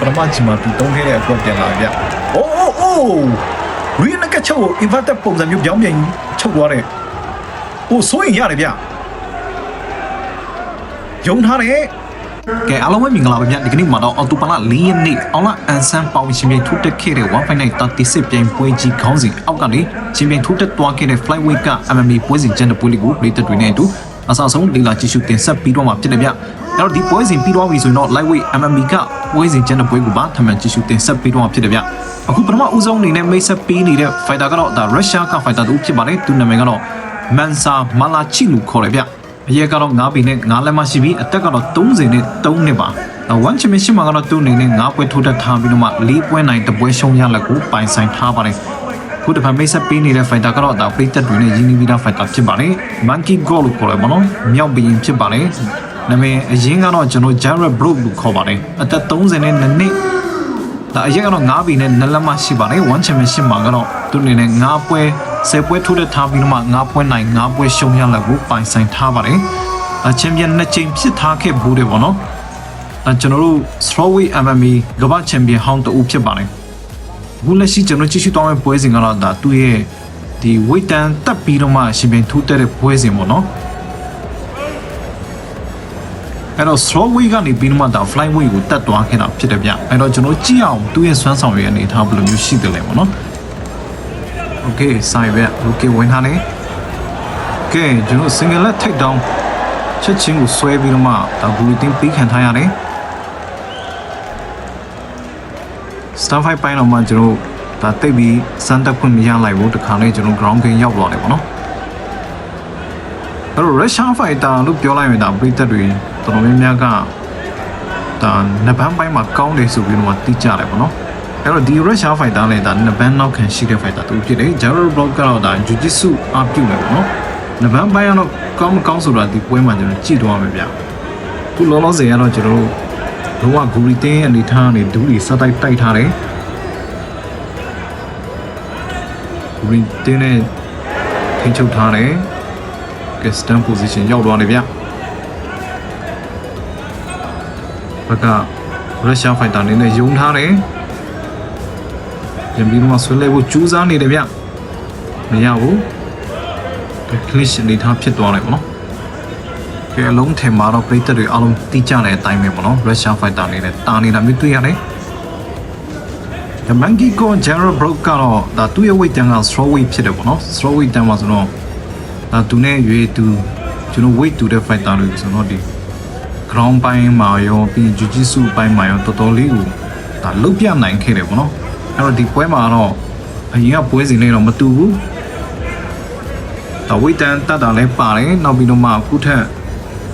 ပထမကြီးမှာသူတုံးခဲ့တဲ့အကွက်ပြန်လာဗျ။အိုးအိုးအိုးရီနကချို inverted ပုံစံမျိုးပြောင်းပြန်ချုပ်သွားတယ်။အိုးဆိုရင်ရတယ်ဗျ။ယုံထားတယ်ကဲအားလုံးပဲမင်္ဂလာပါဗျဒီကနေ့မှာတော့အော်တိုပလာ၄ရက်နေ့အောင်လာအန်ဆန်ပေါင်ရှင်ပြိုင်ထူးတက်ခဲ့တဲ့159 36ပြိုင်ပွဲကြီးခေါင်းစဉ်အောက်ကနေရှင်ပြိုင်ထူးတက်သွားခဲ့တဲ့ flyweight က MMA ပွဲစဉ်ကျန်တဲ့ပွဲလေးကိုပြည်သက်တွေနဲ့အတူ အဆောင်ဆုံးလေ့လာကြည့်ရှုတင်ဆက်ပြီးတော့မှာဖြစ်တယ်ဗျအဲ့တော့ဒီပွဲစဉ်ပြီးတော့ပြီဆိုရင်တော့ lightweight MMA ကပွဲစဉ်ကျန်တဲ့ပွဲကိုပါထပ်မံကြည့်ရှုတင်ဆက်ပြီးတော့မှာဖြစ်တယ်ဗျအခုပထမဦးဆုံးအနေနဲ့မိတ်ဆက်ပေးနေတဲ့ fighter ကတော့ဒါ Russia က fighter တူဖြစ်ပါတယ်သူနာမည်ကတော့ Mansa Malachi လို့ခေါ်တယ်ဗျအရက်ကတော့9ပေနဲ့9လက်မရှိပြီးအသက်ကတော့30နဲ့3နှစ်ပါ။ဝမ်ချမင်ရှိမှာကတော့သူ့အနေနဲ့9ပွဲထိုးတက်ထားပြီးတော့မှ4ပွဲနိုင်တပွဲရှုံးရလက်ကိုပိုင်ဆိုင်ထားပါတယ်။ ခုတစ်ဖက်မိတ်ဆက်ပေးနေတဲ့ fighter ကတော့ဒါပရိသတ်တွေနဲ့ရင်းနှီးပြီးသား fighter ဖြစ်ပါတယ်။ Monkey Gold လို့ခေါ်တယ်ပေါ့နော်။မြောက်ဘရင်ဖြစ်ပါတယ်။နာမည်အရင်ကတော့ကျွန်တော် Jared Brook လို့ခေါ်ပါတယ်။အသက်30နဲ့2နှစ်ဒါအရက်ကတော့9ဘီနဲ့နလက်မရှိပါတယ်1 championship မှာကတော့သူအနေနဲ့9ပွဲ10ပွဲထိုးတဲ့ထားပြီးတော့မှ9ပွဲနိုင်9ပွဲရှုံးရလက်ကိုပိုင်ဆိုင်ထားပါတယ်အချန်ပီယံနှစ်ချိန်ဖြစ်ထားခဲ့ဘူးတယ်ပေါ့နော်အဲကျွန်တော်တို့ strawweight MMA ကမ္ဘာချန်ပီယံဟောင်းတူဖြစ်ပါတယ် ဘူးလက်ရှိကျွန်တော်ကြည့်ရှုသွားမယ့်ပွဲစဉ်ကတော့ဒါသူ့ရဲ့ဒီ weight တန်တက်ပြီးတော့မှရှင်ပင်ထိုးတက်တဲ့ပွဲစဉ်ပေါ့နော်အဲ့တော့ slow way ကနေပြီးတော့မှဒါ fly way ကိုတက်သွားခဲ့တာဖြစ်တယ်ဗျအဲ့တော့ကျွန်တော်ကြည့်အောင်သူ့ရဲ့စွမ်းဆောင်ရည်အနေထားဘယ်လိုမျိုးရှိတယ်လဲပေါ့နော် okay ဆိုင်ဗျ okay ဝင်ထားနေကဲကျွန်တော် single leg take down ချက်ချင်းကိုဆွဲပြီးတော့မှဒါဘူရီတင်ပြီးခံထားရတယ် star fight ပိုင်းတော့မှကျွန်တော်ဒါတိတ်ပြီးစမ်းတက်ခွင့်မရလိုက်ဘူးတခါလေးကျွန်တော် ground game ရောက်သွားတယ်ပေါ့နော်အဲ့တော့ Russian fighter လို့ပြောလိုက်ရင်ဒါပြည်သက်တွေတော်တော်များများကဒါနဘန်းပိုင်းမှာကောင်းတယ်ဆိုပြီးတော့မှသိကြတယ်ပေါ့နော်အဲ့တော့ဒီ Russian fighter လည်းဒါနဘန်းနောက်ခံရှိတဲ့ fighter တူဖြစ်တယ် Jared Block ကတော့ဒါ Jiu-Jitsu အပြုတ်တယ်ပေါ့နော်နဘန်းပိုင်းကတော့ကောင်းမကောင်းဆိုတာဒီပွဲမှာကျွန်တော်ကြည့်သွားမယ်ဗျခုလောလောဆယ်ကတော့ကျွန်တော်တို့ လုံးဝဂူရီတင်းအနေထားကနေဒူးလီစတိုက်တိုက်ထားတယ်ဂူရီတင်းနဲ့ထိန်းချုပ်ထားတယ်ကဲ stand position ရောက်သွားတယ်ဗျဘက်ကရုရှားဖိုက်တာအနေနဲ့ယုံထားတယ်ပြန်ပြီးတော့ဆွဲလဲဖို့ကြိုးစားနေတယ်ဗျမရဘူးကဲ click အနေထားဖြစ်သွားတယ်ပေါ့နော် ကဲအလုံးထင်မှာတော့ပရိသတ်တွေအားလုံးသိကြတဲ့အတိုင်းပဲပေါ့နော်ရုရှားဖိုက်တာအနေနဲ့တာနေတာမျိုးတွေ့ရတယ် The Monkey Go General Broke ကတော့ဒါသူ့ရဲ့ weight တန်းက straw weight ဖြစ်တယ်ပေါ့နော် straw weight တန်းမှာဆိုတော့ဒါသူနဲ့ရွေးသူကျွန်တော် weight တူတဲ့ fighter တွေဆိုတော့ဒီ ground ပိုင်းမှာရောပြီး jiu-jitsu ပိုင်းမှာရောတော်တော်လေးကိုဒါလုတ်ပြနိုင်ခဲ့တယ်ပေါ့နော်အဲ့တော့ဒီပွဲမှာတော့အရင်ကပွဲစဉ်လေးတော့မတူဘူးဒါ weight တန်းတတ်တာလည်းပါတယ်နောက်ပြီးတော့မှအခုထက်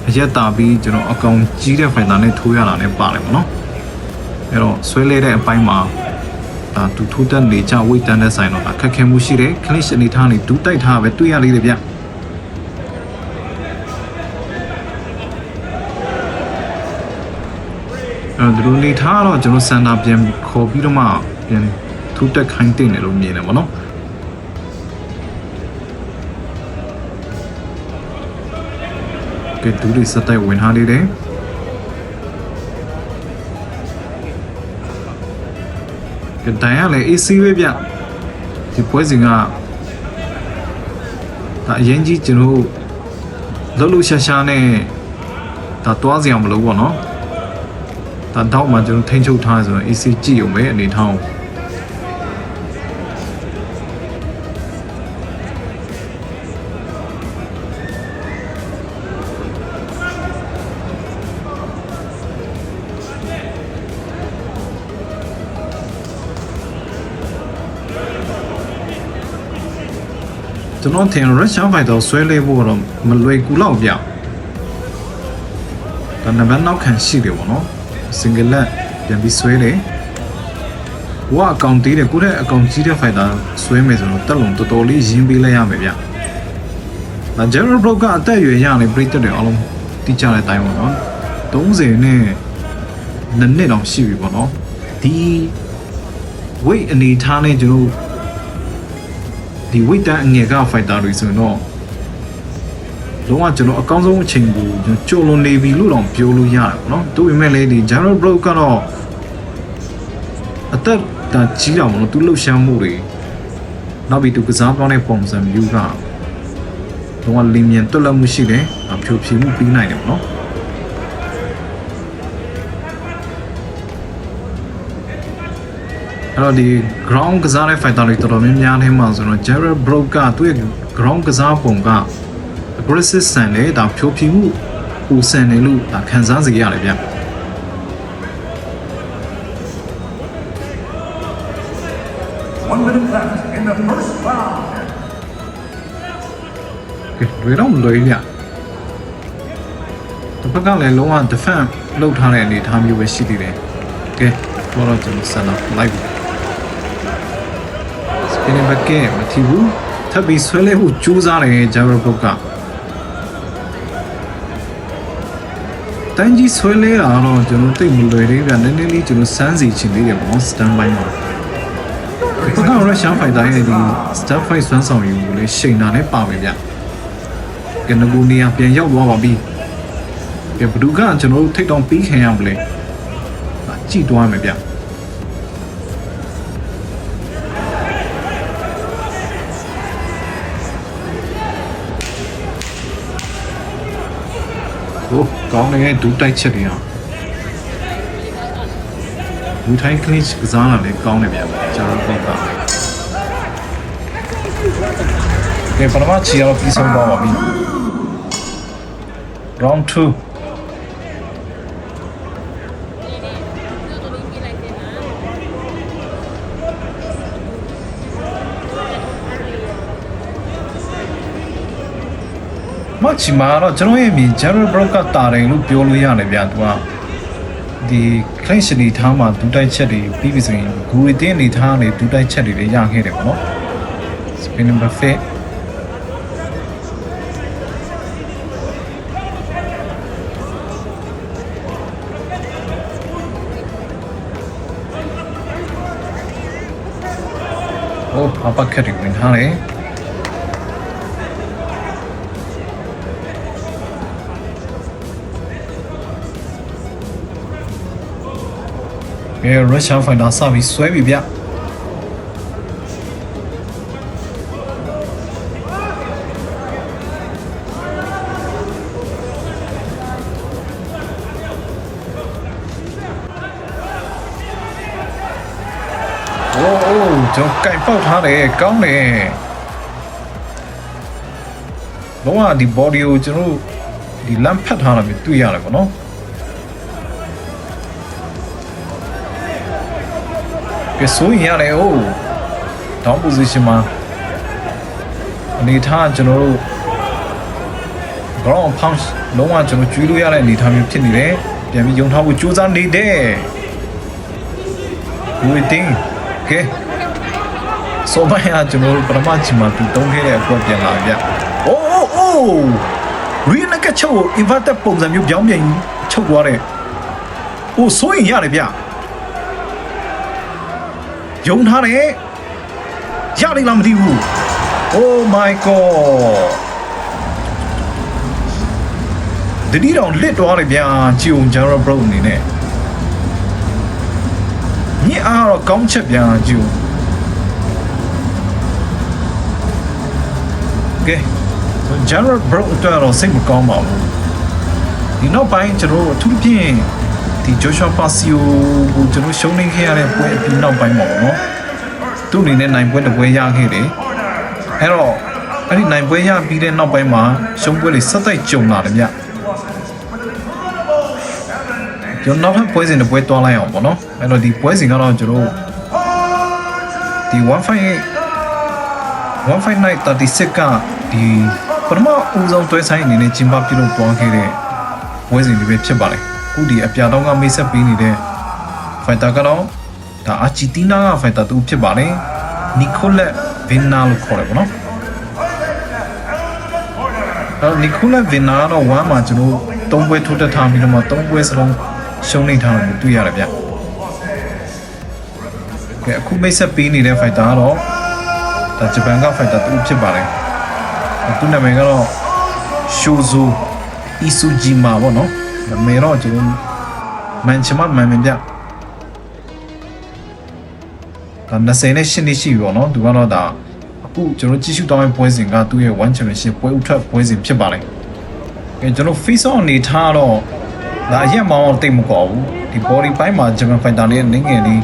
အရက်တာပြီးကျွန်တော်အကောင်ကြီးတဲ့ fighter နဲ့ထိုးရတာလည်းပါတယ်ပေါ့နော်အဲ့တော့ဆွဲလဲတဲ့အပိုင်းမှာဒါသူထိုးတက်နေကြ weight တန်းတဲ့ဆိုင်တော့ဒါခက်ခဲမှုရှိတယ် clinch အနေထားနေဒူးတိုက်ထားပဲတွေ့ရလေးတယ်ဗျအဲဒီလိုနေထားတော့ကျွန်တော်စန်တာပြန်ခေါ်ပြီးတော့မှပြန်ထူးတက်ခိုင်းတင်တယ်လို့မြင်တယ်ဗောနော် ကဲဒူးလေးစက်တိုက်ဝင်ထားလေးတယ်ကဲတိုင်ရလေ AC ပဲဗျဒီပွဲစဉ်ကဒါအရင်ကြီးကျွန်တော်လှုပ်လှုပ်ရှားရှားနဲ့ဒါတွားစရာမလိုဘောနော်ဒါတော့မှကျွန်တော်ထိန်းချုပ်ထားဆိုတော့ AC ကြည့်အောင်ပဲအနေထားအောင် ကျွန်တော်ထင် Russian Fighter ဆွဲလေးဖို့တော့မလွယ်ကူတော့ဗျဒါနံပါတ်နောက်ခံရှိတယ်ပေါ့နော် single leg ပြန်ပြီးဆွဲတယ်ဟိုကအကောင့်သေးတယ်ကိုယ့်ရဲ့အကောင့်ကြီးတဲ့ fighter ဆွဲမယ်ဆိုတော့တက်လုံတော်တော်လေးရင်းပေးလိုက်ရမယ်ဗျ။ဒါ General Block ကအသက်အရွယ်ရနေပြိတက်တယ်အားလုံးတိကျတဲ့အတိုင်းပေါ့နော်30နဲ့နှစ်နှစ်တောင်ရှိပြီပေါ့နော်ဒီ weight အနေထားနဲ့ကျွန်တော် ဒီ weight တန်းအငယ်က fighter တွေဆိုရင်တော့လုံးဝကျွန်တော်အကောင်းဆုံးအချိန်ကိုကျွန်တော်ကြိုလွန်နေပြီလို့တော့ပြောလို့ရတယ်ပေါ့နော်။ဒါပေမဲ့လည်းဒီ General Block ကတော့တက်တာကြီးတော့မလို့သူလှုပ်ရှားမှုတွေနောက်ပြီးသူကစားသွားတဲ့ပုံစံမျိုးကတော့လင်းမြန်တွက်လက်မှုရှိတယ်အဖြိုဖြေမှုပြီးနိုင်တယ်ပေါ့နော် အဲ့တော့ဒီ ground ကစားတဲ့ fighter တွေတော်တော်များများထဲမှာဆိုတော့ Jared Broke ကသူ့ရဲ့ ground ကစားပုံက aggressive ဆန်တယ်ဒါဖြိုဖြေမှုပူဆန်တယ်လို့ဒါခံစားစေရတယ်ဗျ One minute left in the first round. ကဲတွေတော့မလွယ်ဘူးဗျတစ်ဖက်ကလည်းလုံးဝ defense လုပ်ထားတဲ့အနေအထားမျိုးပဲရှိသေးတယ်ကဲတော့တော့ကျွန်တော်ဆက်လာလို က်ပြီ spinning back ကမထီဘူးထပ်ပြီးဆွဲလဲဖို့ကြိုးစားတယ် Jabber Book ကတန်းကြီးဆွဲလဲတာတော့ကျွန်တော်သိပ်မလွယ်သေးဗျနည်းနည်းလေးကျွန်တော်စမ်းစီချင်သေးတယ်ပေါ့ stand by မှာဒီကရုရှားဖိုက်တာရဲ့ဒီ star fight ဆွမ်းဆောင်ယူကိုလည်းရှိန်တာနဲ့ပါမယ်ဗျကဲငကူနေရာပြန်ရောက်သွားပါပြီကဲဘဒုကကျွန်တော်တို့ထိတ်တောင်ပြီးခံရမလဲအာကြည့်သွားမယ်ဗျ ဟိုကောင်းတဲ့ဒူးတိုက်ချက်တွေอ่ะဝီထိုင်းကလစ်ကစားလာလေကောင်းတယ်ဗျာကျွန်တော်တို့ကကဲပထမချီအောင်ပြီးဆုံးသွားပါပြီ round 2 ချီမာတော့ကျွန်တော်ရဲ့မြင် Jared Brock ကတာတယ်လို့ပြောလို့ရတယ်ဗျာသူကဒီ clinch နေထားမှာဒူးတိုက်ချက်တွေပြီးပြီဆိုရင်ဂူရီတင်းနေထားနေဒူးတိုက်ချက်တွေလည်းရခဲ့တယ်ပေါ့နော် spinning buffet โอ้အပတ်ခက်တွေဝင်ထားတယ် ကဲရုရှားဖိုင်တာစပြီးဆွဲပြီဗျโอ้โอ้ကျွန်တော်ကင်ပေါက်ထားတယ်ကောင်းတယ်လုံးဝဒီ body ကိုကျွန်တော်တို့ဒီလမ်းဖတ်ထားတာမျိုးတွေ့ရတယ်ပေါ့နော် ကဲဆိုရင်ရတယ်ဟို down position မှာအနေထားကျွန်တော်တို့ ground punch လုံးဝကျွန်တော်ကျွေးလို့ရတဲ့အနေထားမျိုးဖြစ်နေတယ်ပြန်ပြီးယုံထားဖို့ကြိုးစားနေတယ်ဝီတင်းကဲဆိုပါရကျွန်တော်တို့ပထမချိန်မှာသူတုံးခဲ့တဲ့အကွက်ပြန်လာဗျအိုးအိုးအိုးရီနကချို inverted ပုံစံမျိုးပြောင်းပြန်ချုပ်သွားတယ်ဟိုဆိုရင်ရတယ်ဗျ ယုံထားတယ်ရလိမ့်လားမသိဘူး Oh my god တတိတော်လစ်သွားတယ်ဗျာဂျီုံဂျာရဘရုအနေနဲ့ညအားတော့ကောင်းချက်ဗျာဂျီုံကဲဂျာရဘရုအတွက်တော့စိတ်မကောင်းပါဘူးဒီနောက်ပိုင်းကျွန်တော်တို့အထူးသဖြင့် ဒီဂျိုရှွာပါစီယိုကိုကျွန်တော်ရှုံးနေခဲ့ရတဲ့ပွဲအပြီးနောက်ပိုင်းမှာပေါ့နော်သူ့အနေနဲ့နိုင်ပွဲတစ်ပွဲရခဲ့တယ်အဲ့တော့အဲ့ဒီနိုင်ပွဲရပြီးတဲ့နောက်ပိုင်းမှာရှုံးပွဲတွေဆက်တိုက်ကြုံလာတယ်ဗျကျွန်တော်နောက်ထပ်ပွဲစဉ်တစ်ပွဲတွားလိုက်အောင်ပေါ့နော်အဲ့တော့ဒီပွဲစဉ်ကတော့ကျွန်တော်တို့ဒီ158 159 36ကဒီပထမဦးဆုံးတွဲဆိုင်အနေနဲ့ကျင်းပပြုလုပ်သွားခဲ့တဲ့ပွဲစဉ်တွေပဲဖြစ်ပါတယ်အ ခုဒီအပြာတော့ကမိတ်ဆက်ပေးနေတဲ့ fighter ကတော့ဒါအာဂျီတီးနားက fighter တူဖြစ်ပါတယ်နီကိုလက်ဗင်နာလို့ခေါ်တယ်ပေါ့နော်အဲနီကိုလက်ဗင်နာကတော့1မှာကျွန်တော်သုံးပွဲထိုးတက်ထားပြီးတော့မှသုံးပွဲစလုံးရှုံးနေထားတယ်တွေ့ရတယ်ဗျကဲအခုမိတ်ဆက်ပေးနေတဲ့ fighter ကတော့ဒါဂျပန်က fighter တူဖြစ်ပါတယ်သူနာမည်ကတော့ Shozo Isujima ပေါ့နော်နာ မည်တော့ကျွန်တော်မန်ချမမန်မင်ပြဒါ20နဲ့8နှစ်ရှိပြီပေါ့နော်သူကတော့ဒါအခုကျွန်တော်ကြည့်ရှုတောင်းတဲ့ပွဲစဉ်ကသူ့ရဲ့1 championship ပွဲဥထွက်ပွဲစဉ်ဖြစ်ပါတယ်အဲကျွန်တော် face on အနေထားတော့ဒါအရက်မောင်းတော့တိတ်မကောဘူးဒီ body ပိုင်းမှာ German fighter လေးနင်းငယ်လေး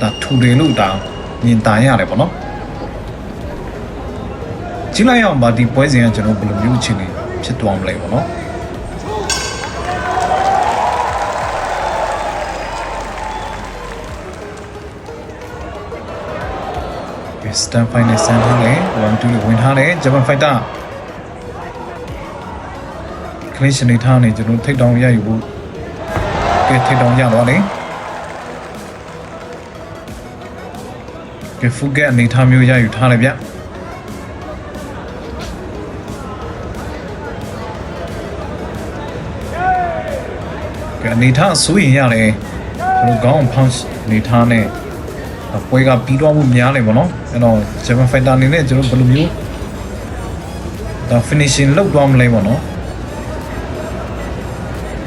ဒါထူတယ်လို့ဒါမြင်တာရတယ်ပေါ့နော်ကြည့်လိုက်အောင်ပါဒီပွဲစဉ်ကကျွန်တော်ဘယ်လိုမျိုးအခြေအနေဖြစ်သွားမလဲပေါ့နော် စတန်ဖိုင်နဲ့ဆန်ထားတယ်1 2ဝင်ထားတယ်ဂျပန်ဖိုက်တာကလစ်ရှင်နေထားနေကျွန်တော်ထိတ်တောင်ရယူဖို့ကဲထိတ်တောင်ရသွားတယ်ကဲဖူကက်အနေထားမျိုးရယူထားတယ်ဗျကဲအနေထားဆိုရင်ရတယ်ကျွန်တော်ကောင်းဖောင်းအနေထားနဲ့ ပွဲကပြီးတော့မှုများတယ်ပေါ့နော်အဲ့တော့ German Fighter အနေနဲ့ကျွန်တော်ဘယ်လိုမျိုးဒါ finishing လောက်သွားမလဲပေါ့နော်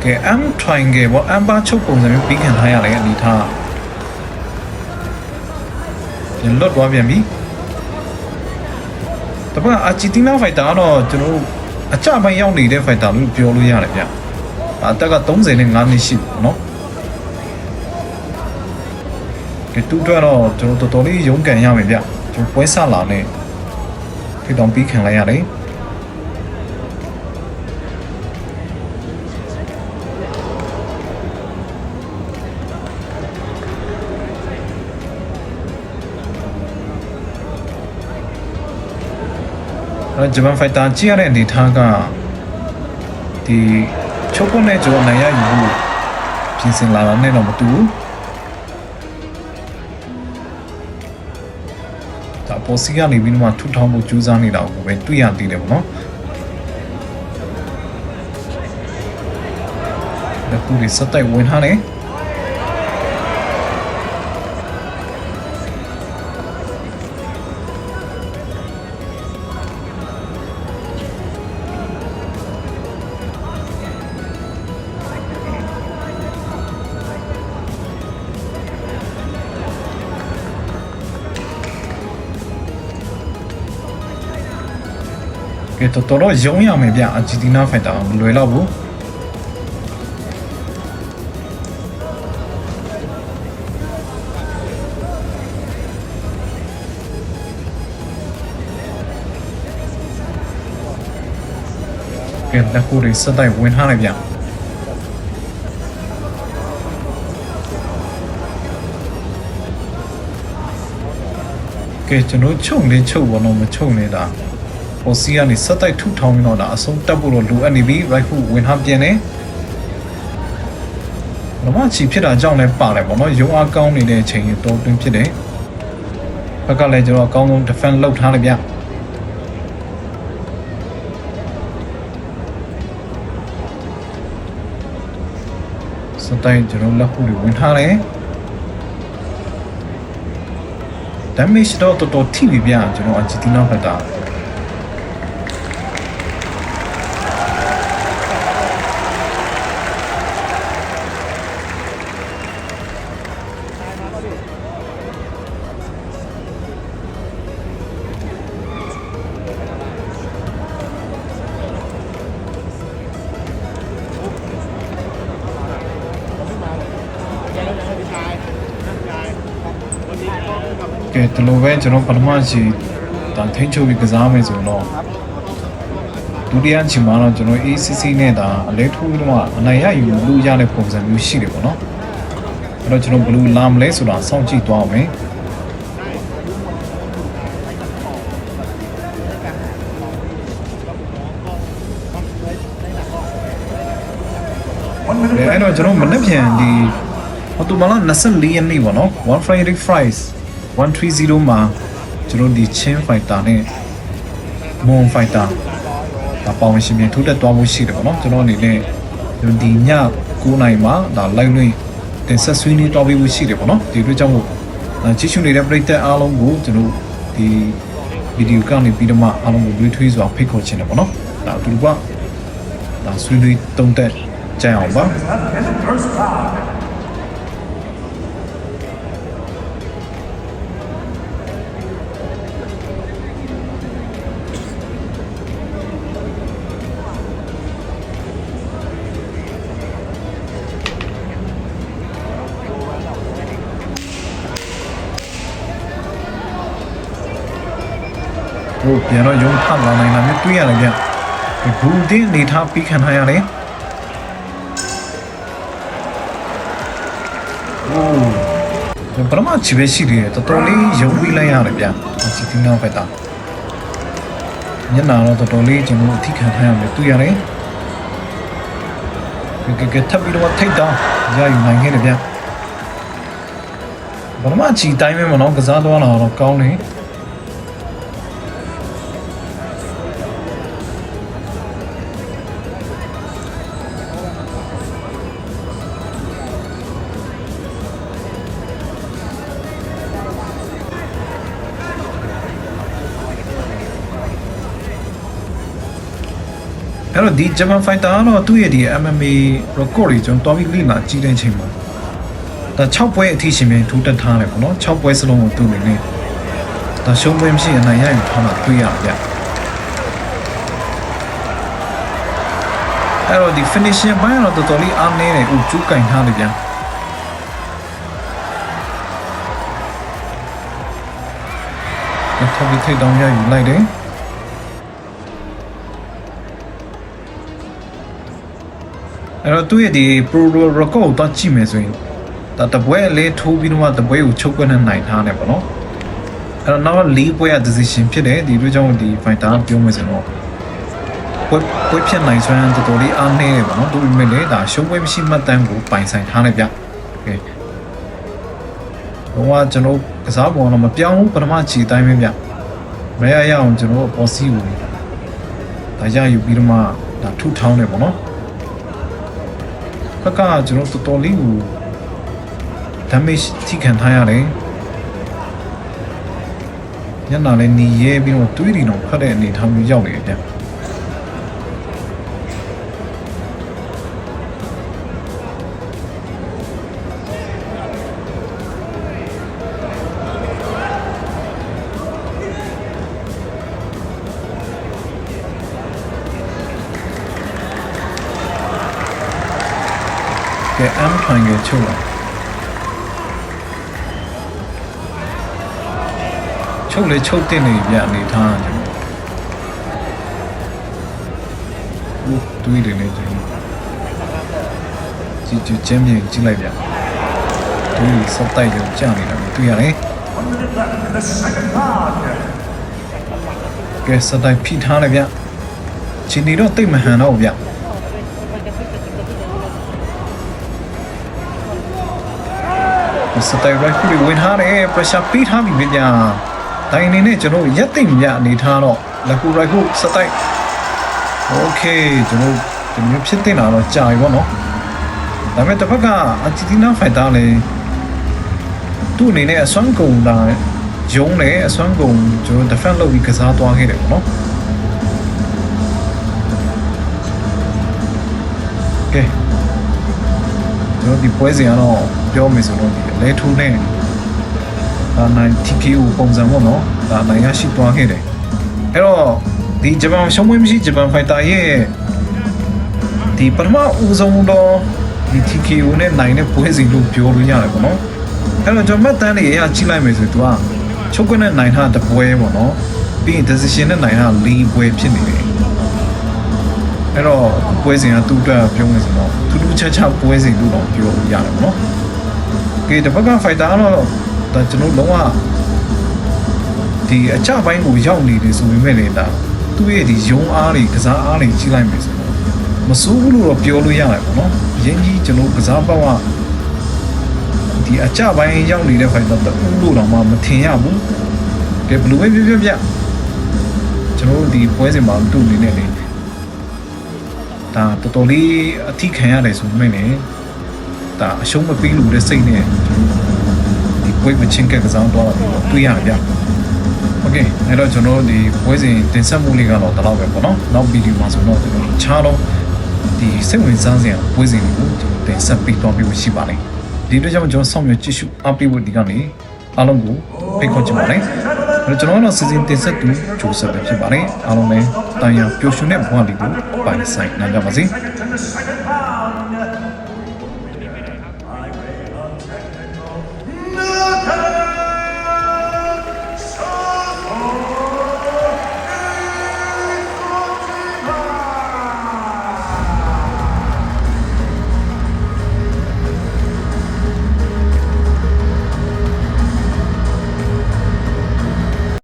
ကဲ M triangle ပေါ့ M ဘာချုပ်ပုံစံမျိုးပြီးခံထားရတယ်အနေထားပြန်လွတ်သွားပြန်ပြီတပတ် Argentina Fighter ကတော့ကျွန်တော်အကြပိုင်းရောက်နေတဲ့ Fighter လို့ပြောလို့ရတယ်ဗျအတက်က35နှစ်ရှိပြီပေါ့နော် ကဲတူတော့တော့ကျွန်တော်တော်တော်လေးရုန်းကန်ရမယ်ဗျကျွန်တော်ပွဲဆလာနဲ့ထိတောင်ပြီးခံလိုက်ရတယ်အဲဂျပန်ဖိုက်တာကြည့်ရတဲ့အနေထားကဒီချုပ်ဖို့နဲ့ကျွန်တော်နိုင်ရယူဖို့ပြင်ဆင်လာတာနဲ့တော့မတူဘူး ဒါပေါ်စီကနေပြီးတော့မှထူထောင်မှုကြိုးစားနေတာကိုပဲတွေ့ရသေးတယ်ပေါ့နော်လက်ကူတွေစက်တိုက်ဝင်ထားတယ် ကဲတော်တော်တော့ရုံးရမယ်ဗျအာဂျီတီနာဖိုက်တာမလွယ်တော့ဘူးကဲလက်ကူတွေစက်တိုက်ဝင်ထားလိုက်ဗျကဲကျွန်တော်ချုပ်လေးချုပ်ဘောတော့မချုပ်နေတာ ပေါ်စီကနေစက်တိုက်ထုထောင်းပြီးတော့ဒါအဆုံးတက်ဖို့တော့လိုအပ်နေပြီ right hook ဝင်ထားပြန်တယ်။ဘာမှချီဖြစ်တာကြောင့်လည်းပါတယ်ပေါ့နော်။ရုံအားကောင်းနေတဲ့အချိန်ကြီးတောတွင်းဖြစ်တယ်။ဘက်ကလည်းကျွန်တော်အကောင်းဆုံး defend လုပ်ထားလိုက်ဗျ။စက်တိုက်ကျွန်တော်လက်ခုတွေဝင်ထားတယ်။ damage တော့တော်တော်ထိပြီဗျကျွန်တော်အဂျီတီနာဖက်တာ ဒီလိုပဲကျွန်တော်ပထမရှိဒါထိန်းချုပ်ပြီးကစားမယ်ဆိုတော့ဒုတိယချိန်မှာတော့ကျွန်တော် ACC နဲ့ဒါအလဲထိုးပြီးတော့အနိုင်ရယူလို့ရတဲ့ပုံစံမျိုးရှိတယ်ပေါ့နော်အဲ့တော့ကျွန်တော်ဘယ်လိုလာမလဲဆိုတာစောင့်ကြည့်သွားအောင်မယ် One minute အဲ့ left. တော့ကျွန်တော်မနေ့ပြန်ဒီဟိုတူမလာ24ရက်နေ့ပေါ့နော်1 Friday Fries 130မှာကျွန်တော်ဒီ Chin Fighter နဲ့ Moon Fighter ဒါပေါဝင်ရှင်ပြန်ထိုးတက်သွားမှုရှိတယ်ပေါ့နော်ကျွန်တော်အနေနဲ့ဒီည9နိုင်မှာဒါ live လွှင့်တင်ဆက်ဆွေးနွေးတော်ပြီးရှိတယ်ပေါ့နော်ဒီအတွက်ကြောင့်မို့အဲကြည့်ရှုနေတဲ့ပရိသတ်အားလုံးကိုကျွန်တော်ဒီဗီဒီယိုကနေပြီးတော့မှအားလုံးကိုတွေးထွေးစွာဖိတ်ခေါ်ချင်တယ်ပေါ့နော်ဒါအတူတူကဒါဆွေးနွေးတုံးတက်ကြအောင်ပါ ဟိုပြန်တော့ရုံထလာနိုင်တာမျိုးတွေးရတယ်ဗျဘူတင်းနေထားပြီးခံထားရတယ်โอ้ပရမချီပဲရှိတယ်တော်တော်လေးရုံပြီးလိုက်ရတယ်ဗျချီတီနာဖက်တာညနာတော့တော်တော်လေးကျွန်တော်အထိခံထားရမယ်တွေ့ရတယ်ကဲကဲထပ်ပြီးတော့ထိတ်တော့ရယူနိုင်ခဲ့တယ်ဗျပရမချီတိုင်းပဲမနော်ကစားသွားတာတော့ကောင်းတယ် အဲ့တော့ဒီ German fighter ကတော့သူ့ရဲ့ဒီ MMA record တွေကျွန်တော်တွားပြီးလေ့လာကြည့်တဲ့အချိန်မှာဒါ6ပွဲအထိရှင်ပြန်ထူးတက်ထားတယ်ပေါ့နော်6ပွဲစလုံးကိုသူ့အနေနဲ့ဒါရှုံးပွဲမရှိအနိုင်ရယူထားတာတွေ့ရဗျအဲ့တော့ဒီ finishing ဘိုင်းကတော့တော်တော်လေးအားနည်းတယ်ဦးကျူးကင်ထားတယ်ဗျထပ်ပြီးထိတ်တောင်းရယူလိုက်တယ် အဲ့တော့သူ့ရဲ့ဒီ pro record ကိုတော့ကြည့်မယ်ဆိုရင်ဒါတပွဲလေးထိုးပြီးတော့တပွဲကိုချုပ်ကွက်နဲ့နိုင်ထားတယ်ပေါ့နော်အဲ့တော့နောက်၄ပွဲက decision ဖြစ်တယ်ဒီလိုကြောင့်ဒီ fighter ပြောမယ်ဆိုတော့ပွဲပွဲဖြစ်နိုင်စွမ်းတော်တော်လေးအားနည်းတယ်ပေါ့နော်သူ့မဲ့လေဒါရှုံးပွဲမရှိမှတ်တမ်းကိုပိုင်ဆိုင်ထားတယ်ဗျโอเคတော့ကျွန်တော်ကစားပုံတော့မပြောင်းဘူးပထမခြေတိုင်းပဲဗျမရရအောင်ကျွန်တော်ပေါ်စီကိုဒါရယူပြီးတော့မှဒါထုထောင်းတယ်ပေါ့နော် ဘက်ကကျွန်တော်တော်တော်လေးကို damage ထိခံထားရတယ်ညနာလည်းหนีရဲပြီးတော့တွေးနေတော့ဖတ်တဲ့အနေထားမျိုးရောက်နေတယ်ဗျ ကဲ M triangle ချုပ်လာချုပ်လေချုပ်တင်နေပြအနေထားကျွန်တော်ဦးတွေးတယ်လေကျွန်တော်ကြည့်ကြည့်ချမ်းမြေကြည့်လိုက်ဗျဒီစက်တိုက်ကိုကြာနေတာတွေ့ရတယ် One minute left in the second round. ကဲစက်တိုက်ဖိထားလိုက်ဗျချင်းနေတော့တိတ်မဟန်တော့ဗျ စတိုက်ရိုက်ခုဝင်ထားတယ် pressure ပေးထားပြီဗျာတိုင်းနေနဲ့ကျွန်တော်ရက်သိမ့်မြအနေထားတော့လက်ခုရိုက်ခုစတိုက် โอเคကျွန်တော်ဒီမျိုးဖြစ်တင်လာတော့ကြာပြီပေါ့နော်ဒါပေမဲ့တစ်ဖက်ကအဂျီတီနာဖိုက်တာလေသူ့အနေနဲ့အစွမ်းကုန်တာယုံတယ်အစွမ်းကုန်ကျွန်တော် defend လုပ်ပြီးကစားသွားခဲ့တယ်ပေါ့နော်ကဲကျွန်တော်ဒီပွဲစဉ်ကတော့ ပြောမယ်ဆိုတော့ဒီလဲထိုးနဲ့ဒါနိုင် TKO ပုံစံပေါ့နော်ဒါနိုင်ရရှိသွားခဲ့တယ်အဲ့တော့ဒီဂျပန်ရှုံးမွေးမရှိဂျပန်ဖိုက်တာရဲ့ဒီပထမဦးဆုံးတော့ဒီ TKO နဲ့နိုင်တဲ့ပွဲစဉ်လို့ပြောလို့ရတယ်ပေါ့နော်အဲ့တော့ကျွန်တော်မှတ်တမ်းတွေအရကြည့်လိုက်မယ်ဆိုတော့သူကချုပ်ကွနဲ့နိုင်ထားတဲ့ပွဲပေါ့နော်ပြီးရင် decision နဲ့နိုင်ထား၄ပွဲဖြစ်နေတယ်အဲ့တော့ပွဲစဉ်ကသူ့အတွက်ပြောမယ်ဆိုတော့ထူးထူးခြားခြားပွဲစဉ်လို့တော့ပြောလို့ရတယ်ပေါ့နော် ကဲတစ်ဖက်ကဖိုက်တာကတော့ဒါကျွန်တော်လုံးဝဒီအကြပိုင်းကိုရောက်နေတယ်ဆိုပေမဲ့လည်းဒါသူ့ရဲ့ဒီယုံအားတွေကစားအားတွေကြီးလိုက်မယ်ဆိုတော့မစိုးဘူးလို့တော့ပြောလို့ရတယ်ပေါ့နော်ရင်းကြီးကျွန်တော်ကစားပေါက်ကဒီအကြပိုင်းရောက်နေတဲ့ဖိုင်တော့တူလို့တော့မှမထင်ရဘူးကဲဘလူးပဲပြပြပြကျွန်တော်တို့ဒီပွဲစဉ်မှာတူနေနေလေဒါတော်တော်လေးအထိခံရတယ်ဆိုပေမဲ့လည်း ဒါအရှုံးမပေးလို့တဲ့စိတ်နဲ့ဒီပွဲမချင်းကက်ကစားတော့တွေ့ရတယ်ဗျ โอเคအဲ့တော့ကျွန်တော်တို့ဒီပွဲစဉ်တင်ဆက်မှုလေးကတော့ဒီလောက်ပဲပေါ့နော်နောက်ဗီဒီယိုမှာဆိုတော့ကျွန်တော်တို့ခြားတော့ဒီစိတ်ဝင်စားစရာပွဲစဉ်တွေကိုကျွန်တော်တင်ဆက်ပေးတော့ပြဖို့ရှိပါလိမ့်ဒီအတွက်ကြောင့်ကျွန်တော်ဆောင်ရွက်ကြည့်ရှုအားပေးဖို့ဒီကနေအားလုံးကိုဖိတ်ခေါ်ချင်ပါတယ်အဲ့တော့ကျွန်တော်ကတော့စီစဉ်တင်ဆက်သူဂျိုးဆက်ပဲဖြစ်ပါတယ်အားလုံးလည်းတာယာပျော်ရွှင်တဲ့ဘဝလေးကိုပိုင်ဆိုင်နိုင်ကြပါစေ